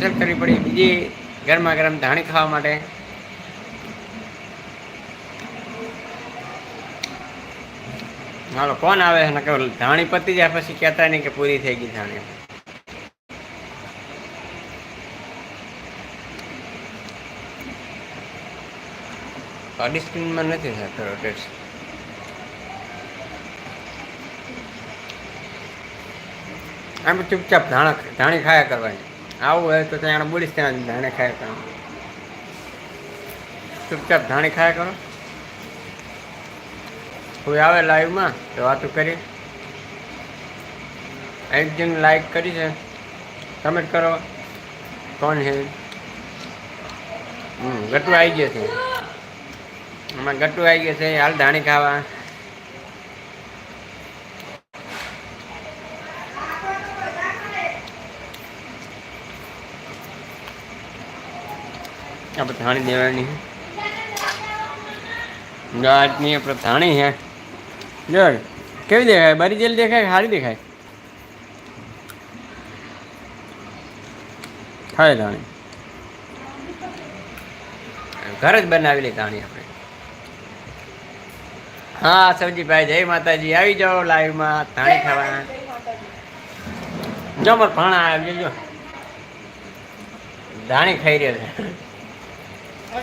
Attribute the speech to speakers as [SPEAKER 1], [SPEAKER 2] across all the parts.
[SPEAKER 1] કરવી પડી બીજી ગરમા ગરમ ધાણી ખાવા માટે. હાલો, કોણ આવે? છે નકર ધાણી પતી જાય પછી કહેતા નહીં કે પૂરી થઈ ગઈ ધાણી. બોડી સ્ક્રીનમાં નથી થતો રોટેટ આમ ચૂપચાપ ધાણા ધાણી ખાયા કરવાની. આવું હોય તો ત્યાં બોલીશ, ત્યાં ધાણે ખાયા કરો. ચૂપચાપ ધાણી ખાયા કરો. કોઈ આવે લાઈવમાં તો વાતું કરી એક જણ લાઈક કરી છે. કમેન્ટ કરો. કોણ છે? હમ, ગટુ આવી ગયું છે. હમણાં ગટુ આવી ગયું છે, હાલ ધાણી ખાવા. આપણે ધાણી દેવાની છે. આપણે ધાણી છે. જો કેવી દેખાય? બરી જેલ દેખાય સારી દેખાય? ખાય ધાણી. ઘર જ બનાવેલી ધાણી આપણે. હા સવજીભાઈ જય માતાજી. આવી જાઓ લાઈવમાં ધાણી ખાવા જો મારા ભાણા આવી જો. ધાણી ખાઈ રહ્યો છે.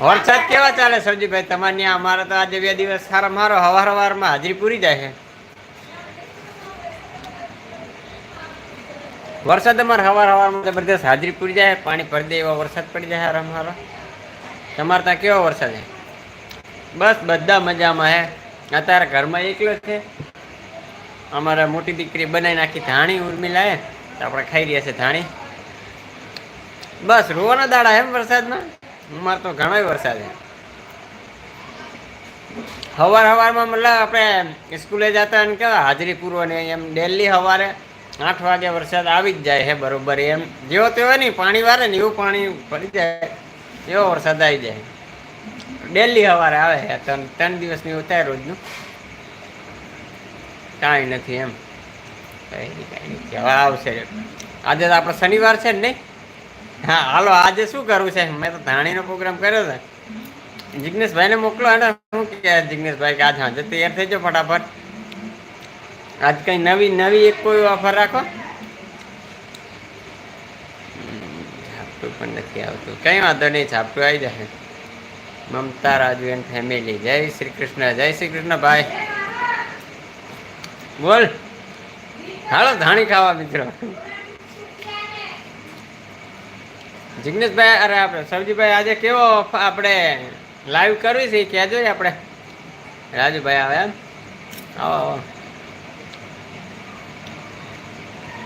[SPEAKER 1] વરસાદ કેવા ચાલે સવજીભાઈ તમારે ત્યાં અમારે તો આજે બે દિવસ સારા મારો હવાર હવારમાં હાજરી પૂરી જાય છે. વરસાદ અમારે હવાર હવારમાં જબરદસ્ત હાજરી પૂરી જાય પાણી પડી દે એવો વરસાદ પડી જાય હારામ હારો તમારે ત્યાં કેવો વરસાદ છે? બસ બધા મજામાં હે અત્યારે ઘરમાં એકલો છે. અમારા મોટી દીકરી બનાવી નાખી ધાણી ઉર્મિલાએ તો આપણે ખાઈ રહ્યા છે ધાણી. બસ રોવાના દાડા એમ વરસાદમાં. અમારે તો ઘણો વરસાદ છે હવાર હવારમાં મતલબ આપણે સ્કૂલે જતા ને કેવા હાજરી પૂરવાની એમ ડેલી સવારે આઠ વાગે વરસાદ આવી જ જાય છે બરોબર એમ. જેવો તેવો નહીં, પાણી વારે ને એવું પાણી ભરી જાય, એવો વરસાદ આવી જાય. ડેલી સવારે આવે છે ત્રણ ત્રણ દિવસની ઉતાર રોજનું. કાંઈ નથી એમ. કંઈ નહીં આવશે. આજે તો આપણે શનિવાર છે ને નહીં? હા, હાલો, આજે શું કરવું છે? મેં તો ધાણીનો પ્રોગ્રામ કર્યો હતો જિગ્નેશભાઈને મોકલો અને શું કે જિગ્નેશભાઈ કે આજ હાજર તૈયાર થઈ જાઓ ફટાફટ. આજ કઈ નવી નવી એક કોઈ ઓફર રાખો? છાપટું પણ નથી આવતું. કઈ વાંધો નહીં, છાપટું આવી જશે. મમતા રાજુ એન્ડ ફેમિલી જય શ્રી કૃષ્ણ, જય શ્રી કૃષ્ણ ભાઈ. બોલ. હાલો, ધાણી ખાવા મિત્રો. જિગ્નેશભાઈ, અરે આપણે સબજીભાઈ આજે કેવો આપણે લાઈવ કરવી છે કહેજો ને આપણે? રાજુભાઈ આવે એમ? આવો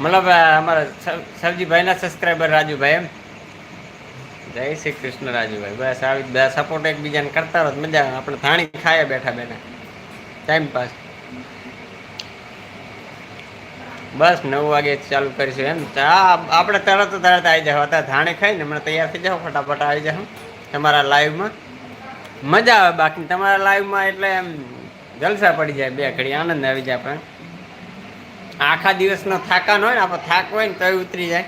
[SPEAKER 1] મતલબ અમારા સબજીભાઈના સબસ્ક્રાઈબર રાજુભાઈ એમ? જય શ્રી કૃષ્ણ રાજુભાઈ. બસ આવી બે સપોર્ટ એકબીજાને કરતા રહો મજા આપણે થાણી ખાઈએ બેઠા બેઠા. ટાઈમ પાસ બસ, નવ વાગે ચાલુ કરીશું એમ. આપણે તરત તરત આવી જાવ અત્યારે ધાણે ખાઈને હમણાં તૈયાર થઈ જાઓ, ફટાફટ આવી જાઓ. તમારા લાઈવમાં મજા આવે બાકી. તમારા લાઈવમાં એટલે એમ જલસા પડી જાય બે ઘડી, આનંદ આવી જાય આપણે આખા દિવસનો થાકાન હોય ને, આપણો થાક હોય ને, તોય ઉતરી જાય.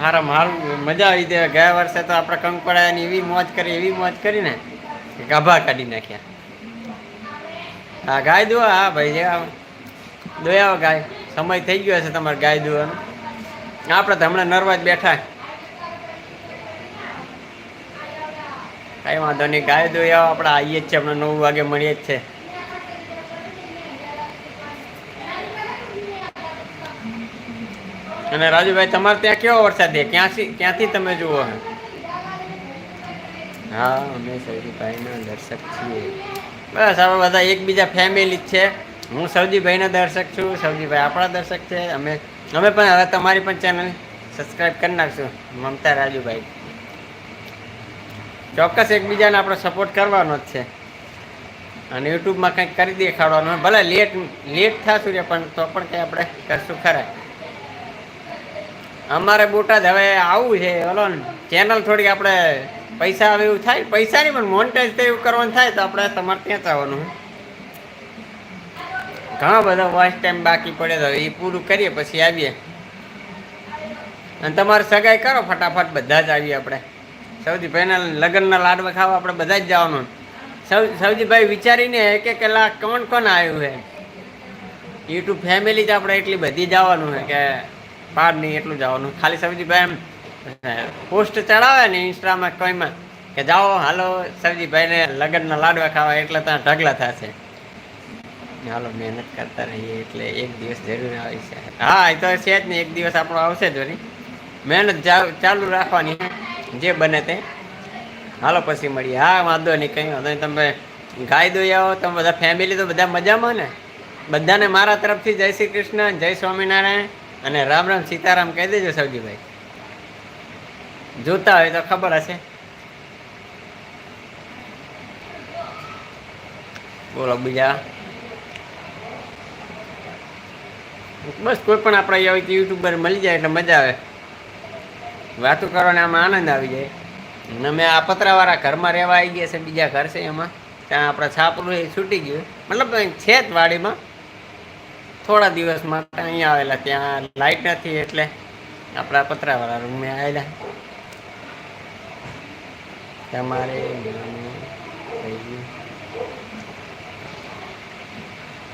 [SPEAKER 1] હારા મારું મજા આવી જાય. ગયા વર્ષે તો આપણે કંકપડાની એવી મોજ કરી, એવી મોજ કરીને ગાભા કાઢી નાખ્યા. હા ગાય દો હા ભાઈ જે. દોયાવો ગાય. સમય થઈ ગયો છે તમારે ગાય દોવાનો. આપણે તો હમણાં નરવા બેઠા. કઈ વાંધો નહીં, ગાય દોયાવો આપણે આવીએ જ છે હમણાં નવ વાગે મળીએ જ છે અને રાજુભાઈ, તમારે ત્યાં કેવો વરસાદ છે? ક્યાંથી ક્યાંથી તમે જુઓ? હા, અમે સૌજીભાઈના દર્શક છીએ. બસ આપણે બધા એકબીજા ફેમિલી જ છે. હું સૌજીભાઈનો દર્શક છું સૌજીભાઈ આપણા દર્શક છે. અમે અમે પણ હવે તમારી પણ ચેનલ સબસ્ક્રાઈબ કરી નાખશું, મમતા રાજુભાઈ. ચોક્કસ એકબીજાને આપણે સપોર્ટ કરવાનો જ છે. અને યુટ્યુબમાં કંઈક કરી દેખાડવાનું ભલે લેટ લેટ થશું છે પણ તો પણ કંઈ આપણે કરશું ખરા. અમારે બોટાદ હવે આવું છે. ઓલો ચેનલ થોડીક આપણે પૈસા આવે એવું થાય. પૈસા નહીં પણ મોન્ટેજ તો એવું કરવાનું થાય તો આપણે તમારે ત્યાં જ આવવાનું. ઘણા બધા વોચ ટાઈમ બાકી પડે તો એ પૂરું કરીએ પછી આવીએ. અને તમારે સગાઈ કરો ફટાફટ, બધા જ આવીએ આપણે. સૌજીભાઈના લગ્નના લાડવા ખાવા આપણે બધા જ જવાનું. સૌ, સૌજીભાઈ વિચારીને એક એક કલાક કોણ કોણ આવ્યું છે? યુટ્યુબ ફેમિલી જ આપણે એટલી બધી જવાનું છે કે બહાર નહીં એટલું જવાનું. ખાલી સૌજીભાઈ એમ પોસ્ટ ચડાવે ને ઇન્સ્ટામાં કોઈમાં કે જાઓ, હાલો, સૌજીભાઈને લગ્નના લાડવા ખાવા. એટલે ત્યાં ઢગલા થશે. હાલો, મહેનત કરતા રહીએ એટલે એક દિવસ જરૂર આવી છે. હા, એ તો છે જ ને, એક દિવસ આપણો આવશે જ વળી. મહેનત ચાલુ રાખવાની જે બને તે. હાલો, પછી મળીએ. હા, વાંધો નહીં, કંઈ વાંધો નહીં. તમે ગાય દોઈ આવો, તમે બધા ફેમિલી તો બધા મજામાં ને? બધાને મારા તરફથી જય શ્રી કૃષ્ણ, જય સ્વામિનારાયણ અને રામ રામ સીતારામ કહી દેજો સૌજીભાઈ જોતા હોય તો ખબર હશે. બોલો બીજા. બસ કોઈ પણ આપણા રીતે યુટ્યુબર મળી જાય એટલે મજા આવે. વાતો કરવાનો આમાં આનંદ આવી જાય. અને અમે આ પતરાવાળા ઘરમાં રહેવા આવી ગયા છે, બીજા ઘર છે એમાં. ત્યાં આપણા છાપરું એ છૂટી ગયું. મતલબ છે જ વાડીમાં. થોડા દિવસ માટે અહીંયા આવેલા, ત્યાં લાઈટ નથી એટલે આપણા પતરાવાળા રૂમે આવેલા. તમારે.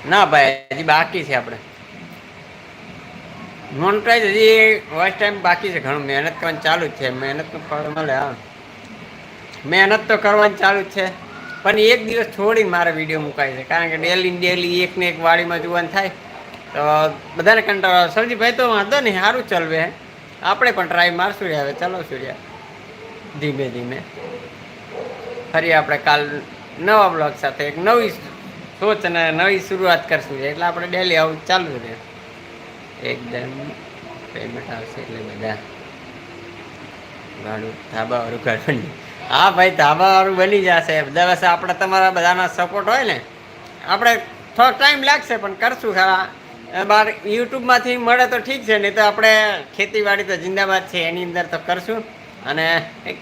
[SPEAKER 1] ના ભાઈ, હજી બાકી છે આપણે. મોનટાઈઝ હજી વોઇસ ટાઈમ બાકી છે, ઘણું મહેનત કરવાની ચાલુ જ છે. મહેનતનું ફળ મળે, હા. મહેનત તો કરવાની ચાલુ જ છે, પણ એક દિવસ થોડી મારે વીડિયો મુકાય છે, કારણ કે ડેલી ડેલી એક ને એક વાડીમાં જોવાનું થાય. તો બધાને કંટાળો આવે. સરજીભાઈ તો વાંધો નહીં, સારું ચલવે. આપણે પણ ટ્રાય મારશું હવે. ચલાવશું રે ધીમે ધીમે. ફરી આપણે કાલ નવા બ્લોગ સાથે એક નવી સોચ અને નવી શરૂઆત કરશું એટલે આપણે ડેલી આવું ચાલુ રહે એકદમ પેમેન્ટ આવશે એટલે બધા ભાડું ધાબાવાળું ઘર બની હા ભાઈ, ધાબાવાળું બની જશે. બસ આપણે તમારા બધાના સપોર્ટ હોય ને, આપણે થોડો ટાઈમ લાગશે, પણ કરશું ખરા બાર યુટ્યુબમાંથી મળે તો ઠીક છે, નહીં તો આપણે ખેતીવાડી તો જિંદાબાદ છે, એની અંદર તો કરશું. અને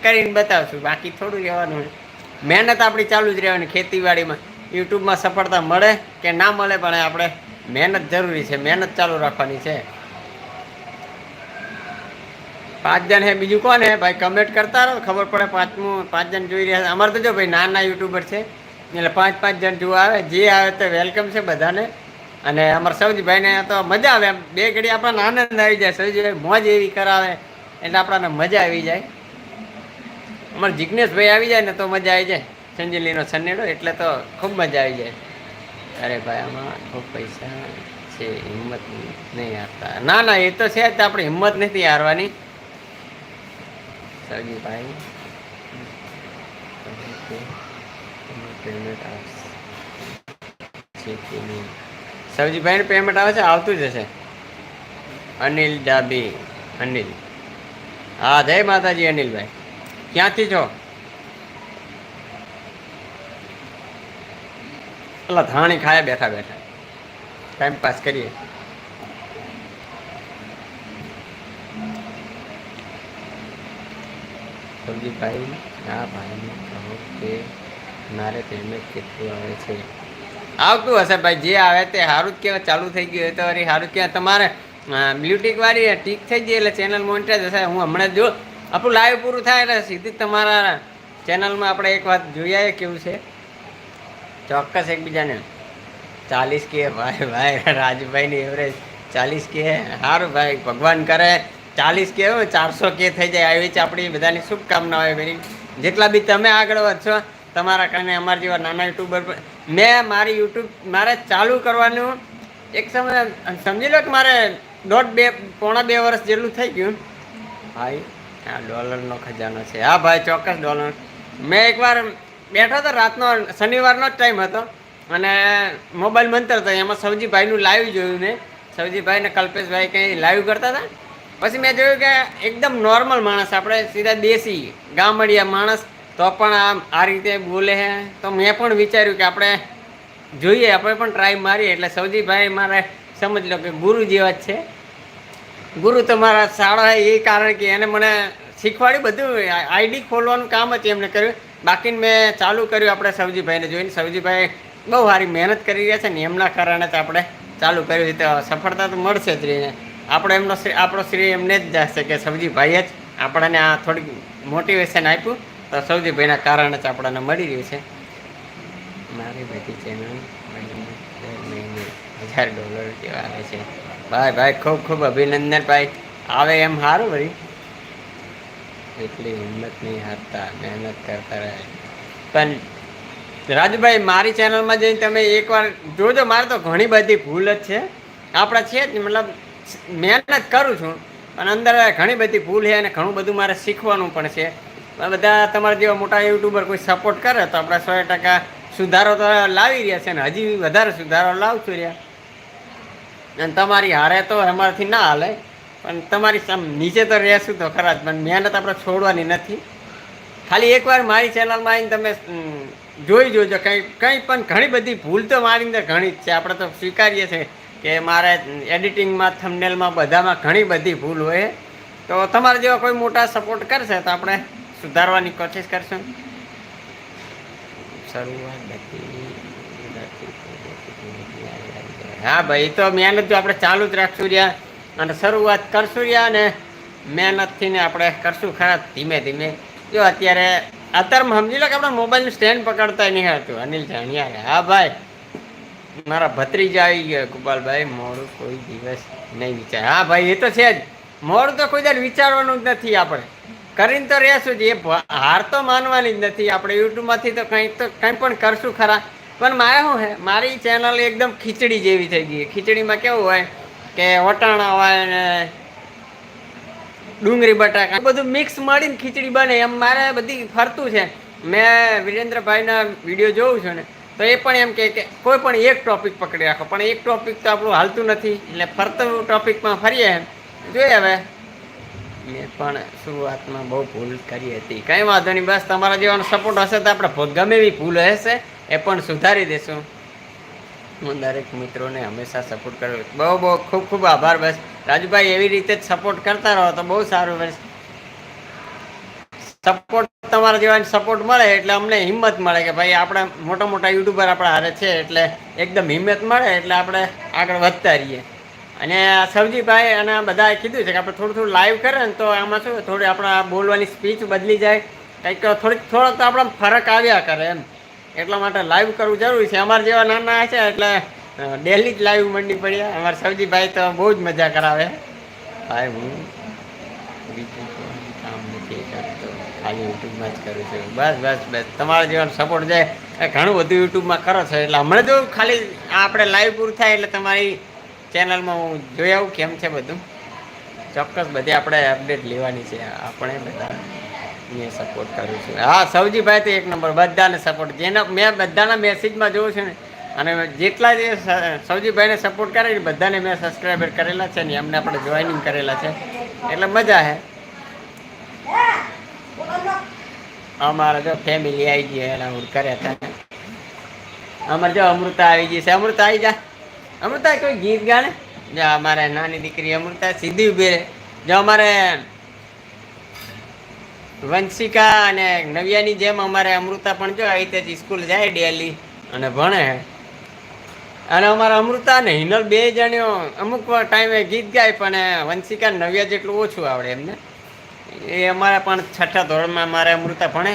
[SPEAKER 1] કરીને બતાવશું, બાકી થોડું રહેવાનું મહેનત આપણી ચાલુ જ રહેવાની, ખેતીવાડીમાં. યુટ્યુબમાં સફળતા મળે કે ના મળે, પણ આપણે મહેનત જરૂરી છે, મહેનત ચાલુ રાખવાની છે. પાંચ જણ હે, બીજું કોણ હે? ભાઈ કમેન્ટ કરતા રહો, ખબર પડે પાંચમું, પાંચ જણ જોઈ રહ્યા છે. અમારે તો જો ભાઈ નાના યુટ્યુબર છે, એટલે પાંચ પાંચ જણ જોવા આવે, જે આવે તો વેલકમ છે બધાને. અને અમારા સૌજીભાઈને તો મજા આવે બે ઘડી આપણને આનંદ આવી જાય સૌજીભાઈ મોજ એવી કરાવે, એટલે આપણને મજા આવી જાય. અમારે જિજ્ઞેશભાઈ આવી જાય ને તો મજા આવી જાય. સંજીલીનો સન્નેડો એટલે તો ખૂબ મજા આવી જાય. અરે ભાઈ, આમાં ખૂબ પૈસા છે, હિંમત નહીં હારતા. ના ના, એ તો છે જ, આપણે હિંમત નથી હારવાની. સગીભાઈ પેમેન્ટ આવશે કે નહીં? પેમેન્ટ આવે છે, આવતું જ હશે. અનિલ ડાબી, અનિલ. હા, જય માતાજી, અનિલભાઈ. ક્યાંથી છો? પેલા ધાણી ખાયા બેઠા બેઠા. ટાઈમ પાસ કરીએ. ભાઈ, આ ભાઈને કહો કે મારે પેમેન્ટ કેટલું આવે છે. આવતું હશે ભાઈ, જે આવે તે સારું જ કહેવાય, ચાલુ થઈ ગયું હોય તો અરે સારું કહેવાય. તમારે બ્લ્યુટિક વાળી ટીક થઈ ગઈ એટલે ચેનલ મોનિટર હશે. હું હમણાં જ આપણું લાઈવ પૂરું થાય એટલે સીધી તમારા ચેનલમાં આપણે એક વાત જોઈ કેવું છે. ચોક્કસ એકબીજાને. ચાલીસ કે, ભાઈ ભાઈ, રાજભાઈની એવરેજ ચાલીસ કે, સારું ભાઈ, ભગવાન કરે. ચાલીસ કે ચારસો કે થઈ જાય. આવી છે આપણી બધાની શુભકામના હોય બેની જેટલા બી તમે આગળ વધશો, તમારા કારણે અમારા જેવા નાના યુટ્યુબર પર મેં મારી યુટ્યુબ મારે ચાલુ કરવાનું એક સમય સમજી લો કે મારે દોઢ બે પોણા બે વર્ષ જેટલું થઈ ગયું. ભાઈ, આ ડોલરનો ખજાનો છે. હા ભાઈ, ચોક્કસ ડોલર. મેં એકવાર બેઠો હતો રાતનો, શનિવારનો જ ટાઈમ હતો. અને મોબાઈલ મંતર હતો એમાં સવજીભાઈનું લાઈવ જોયું મેં. સવજીભાઈ ને કલ્પેશભાઈ કંઈ લાઈવ કરતા હતા. પછી મેં જોયું કે એકદમ નોર્મલ માણસ, આપણે સીધા દેશી, ગામડિયા માણસ. તો પણ આમ આ રીતે બોલે છે તો મેં પણ વિચાર્યું કે આપણે જોઈએ, આપણે પણ ટ્રાય મારીએ. એટલે સૌજીભાઈ મારે સમજ લો કે ગુરુ જેવા જ છે. ગુરુ તમારા શાળા એ કારણ કે એને મને શીખવાડ્યું બધું. આઈડી ખોલવાનું કામ જ એમને કર્યું. બાકી મેં ચાલુ કર્યું આપણે સવજીભાઈને જોઈને. સવજીભાઈ બહુ સારી મહેનત કરી રહ્યા છે ને એમના કારણે જ આપણે ચાલુ કર્યું તો સફળતા તો મળશે જ રહીને આપણે એમનો આપણો શ્રી એમને જ જશે કે સૌજીભાઈએ જ આપણને આ થોડીક મોટિવેશન આપ્યું. તો સૌજીભાઈના કારણે જ આપણને મળી રહ્યું છે. મારી બધી ચેનલ હજાર ડોલર જેવા આવે છે. ભાઈ ભાઈ, ખૂબ ખૂબ અભિનંદન ભાઈ. આવે એમ સારું વળી એટલી હિંમત નહીં હારતા, મહેનત કરતા રહે. પણ રાજુભાઈ, મારી ચેનલમાં જઈને તમે એકવાર જોજો, મારે તો ઘણી બધી ભૂલ જ છે. આપણે છે જ, મતલબ મહેનત કરું છું અને અંદર ઘણી બધી ભૂલ છે અને ઘણું બધું મારે શીખવાનું પણ છે. બધા તમારા જેવા મોટા યુટ્યુબર કોઈ સપોર્ટ કરે તો આપણા સો ટકા સુધારો તો લાવી રહ્યા છે અને હજી વધારે સુધારો લાવશું રહ્યા. અને તમારી હારે તો અમારાથી ના હાલે. પણ તમારી સામ નીચે તો રહેશું તો ખરા જ, પણ મહેનત આપણે છોડવાની નથી. ખાલી એકવાર મારી ચેનલમાં આવીને તમે જોઈ જોજો, કંઈ કંઈ પણ ઘણી બધી ભૂલ તો મારી અંદર ઘણી જ છે. આપણે તો સ્વીકારીએ છીએ કે મારે એડિટિંગમાં થંબનેલમાં બધામાં ઘણી બધી ભૂલ હોય. તો તમારા જેવા કોઈ મોટા સપોર્ટ કરશે તો આપણે સુધારવાની કોશિશ કરશું. શરૂઆત હા ભાઈ તો મહેનત જો આપણે ચાલુ જ રાખશું રહ્યા. અને શરૂઆત કરશું અને મહેનતથી ને આપણે કરશું ખરા ધીમે ધીમે. જો અત્યારે, અત્યારમાં સમજી લો કે આપણે મોબાઈલનું સ્ટેન્ડ પકડતા નહીં હતું. અનિલ જાણ્યા હા ભાઈ, મારા ભત્રીજા આવી ગયા. ગોપાલભાઈ મોડું કોઈ દિવસ નહીં વિચાર. હા ભાઈ, એ તો છે જ. મોડું તો કોઈ દર વિચારવાનું જ નથી આપણે. કરીને તો રહેશું જ. એ હાર તો માનવાની જ નથી આપણે. યુટ્યુબમાંથી તો કંઈક તો, કંઈ પણ કરશું ખરા. પણ મારે શું હે? મારી ચેનલ એકદમ ખીચડી જેવી થઈ ગઈ. ખીચડીમાં કેવું હોય કે વટાણા હોય ને ડુંગળી, બટાકા બધું મિક્સ મળીને ખીચડી બને. એમ મારે બધી ફરતું છે. મેં વિરેન્દ્રભાઈના વીડિયો જોઉં છું ને, તો એ પણ એમ કે કોઈ પણ એક ટોપિક પકડી રાખો. પણ એક ટોપિક તો આપણું હાલતું નથી. એટલે ફરતું ટોપિકમાં ફરીએ એમ. જોઈએ હવે. મેં પણ શરૂઆતમાં બહુ ભૂલ કરી હતી. કંઈ વાંધો નહીં, બસ તમારા જેવાનો સપોર્ટ હશે તો આપણે ગમે એવી ભૂલ હશે, એ પણ સુધારી દેશું. હું દરેક મિત્રોને હંમેશા સપોર્ટ કરું બહુ બહુ ખૂબ ખૂબ આભાર બસ. રાજુભાઈ, એવી રીતે જ સપોર્ટ કરતા રહો તો બહુ સારું બસ. સપોર્ટ તમારા જેવા સપોર્ટ મળે એટલે અમને હિંમત મળે કે ભાઈ આપણે મોટા મોટા યુટ્યુબર આપણા હારે છે એટલે એકદમ હિંમત મળે એટલે આપણે આગળ વધતા રહીએ. અને સવજીભાઈ અને બધાએ કીધું છે કે આપણે થોડું થોડું લાઈવ કરે ને તો આમાં શું, થોડી આપણા બોલવાની સ્પીચ બદલી જાય. કંઈક થોડીક થોડોક તો આપણા ફરક આવ્યા કરે એમ. એટલા માટે લાઈવ કરવું જરૂરી છે. અમારા જેવા નાના છે એટલે ડેલી જ લાઈવ મંડી પડ્યા. અમારા સવજીભાઈ તો બહુ જ મજા કરાવે. ભાઈ, હું બીજું કામ નથી કરતો. ખાલી યુટ્યુબમાં જ કરું છું. બસ બસ બસ. તમારા જેવાનો સપોર્ટ જાય એ ઘણું બધું યુટ્યુબમાં કરો છો. એટલે હમણાં જો ખાલી આપણે લાઈવ પૂરું થાય એટલે તમારી ચેનલમાં હું જોઈ આવું કેમ છે બધું. ચોક્કસ બધી આપણે અપડેટ લેવાની છે. આપણે બધા મેં સપોર્ટ કરું છું. હા સૌજીભાઈ તો એક નંબર, બધાને સપોર્ટ જેના મેં બધાના મેસેજમાં જોઉં છું ને, અને જેટલા જે સૌજીભાઈને સપોર્ટ કરે ને બધાને મેં સબસ્ક્રાઈબર કરેલા છે ને, એમને આપણે જોઈનિંગ કરેલા છે. એટલે મજા છે અમારા જો ફેમિલી આવી ગઈ હું કર્યા હતા અમારે જો અમૃતા આવી ગઈ છે. અમૃતા આવી જા. અમૃતા કોઈ ગીત ગાણે જો, અમારે નાની દીકરી અમૃતા સીધી ઊભી રહે. જો અમારે વંશિકા અને નવ્યાની જેમ અમારે અમૃતા પણ જો આવી રીતે સ્કૂલ જાય ડેલી અને ભણે. અને અમારા અમૃતા ને હિનલ બે જણ્યો અમુક ટાઈમે ગીત ગાય પણ વંશિકા નવ્યા જેટલું ઓછું આવડે એમને. એ અમારા પણ છઠ્ઠા ધોરણમાં અમારે અમૃતા ભણે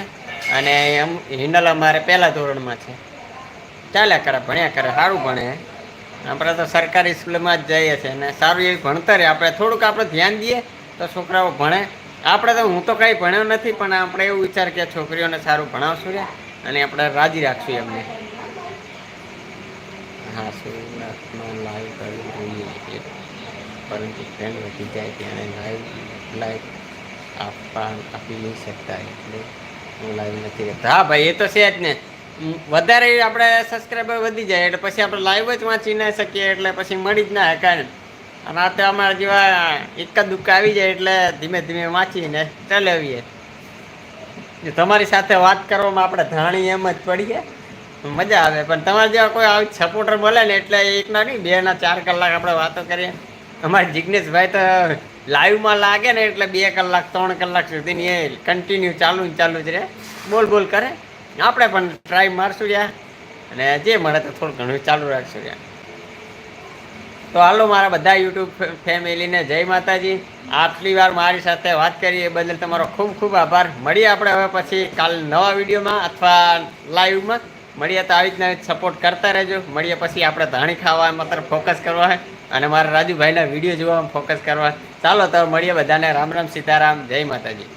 [SPEAKER 1] અને હિનલ અમારે પહેલા ધોરણમાં છે. ચાલ્યા કરે, ભણ્યા કરે, સારું ભણે. આપણે તો સરકારી સ્કૂલમાં જ જઈએ છીએ અને સારું એવું ભણતર આપણે થોડુંક આપણે ધ્યાન દઈએ તો છોકરાઓ ભણે. આપણે તો હું તો કાંઈ ભણ્યો નથી, પણ આપણે એવું વિચાર કે છોકરીઓને સારું ભણાવશું રે અને આપણે રાજી રાખશું એમને. હા શું લાઈવ કરવું જોઈએ પરંતુ ટ્રેન્ડ વધી જાય ત્યારે લાઈવ લાઈવ આપવા, આપી નહીં શકતા, એટલે હું લાઈવ નથી કરતા. હા, ભાઈ, એ તો છે જ ને. વધારે આપણે સબસ્ક્રાઈબર વધી જાય, એટલે પછી આપણે લાઈવ જ વાંચી ના શકીએ, એટલે પછી મળી જ ના શકાય અને આ તો અમારા જેવા એકા દુક્કા આવી જાય એટલે ધીમે ધીમે વાંચીને ચલાવીએ તમારી સાથે વાત કરવામાં આપણે ધાણી એમ જ પડીએ મજા આવે, પણ તમારા જેવા કોઈ આવી સપોર્ટર મળે ને એટલે એકના નહીં, બે ના ચાર કલાક આપણે વાતો કરીએ. અમારા જિજ્ઞેશભાઈ તો લાઈવમાં લાગે ને એટલે બે કલાક, ત્રણ કલાક સુધીની એ કન્ટિન્યુ ચાલુ ને ચાલુ જ રહે. બોલ બોલ કરે. આપણે પણ ટ્રાય મારશું રહ્યા અને જે મળે તો થોડું ઘણું ચાલુ રાખશું રહ્યા તો હાલો મારા બધા યુટ્યુબ ફેમિલીને જય માતાજી. આટલી વાર મારી સાથે વાત કરી એ બદલ તમારો ખૂબ ખૂબ આભાર. મળીએ આપણે હવે પછી કાલ નવા વિડીયોમાં અથવા લાઈવમાં. મળીએ તો આવી જ સપોર્ટ કરતા રહેજો. મળીએ પછી આપણે ધાણી ખાવામાં તરફ ફોકસ કરવા હોય અને મારા રાજુભાઈના વીડિયો જોવામાં ફોકસ કરવા ચાલો તો મળીએ બધાને. રામ રામ સીતારામ. જય માતાજી.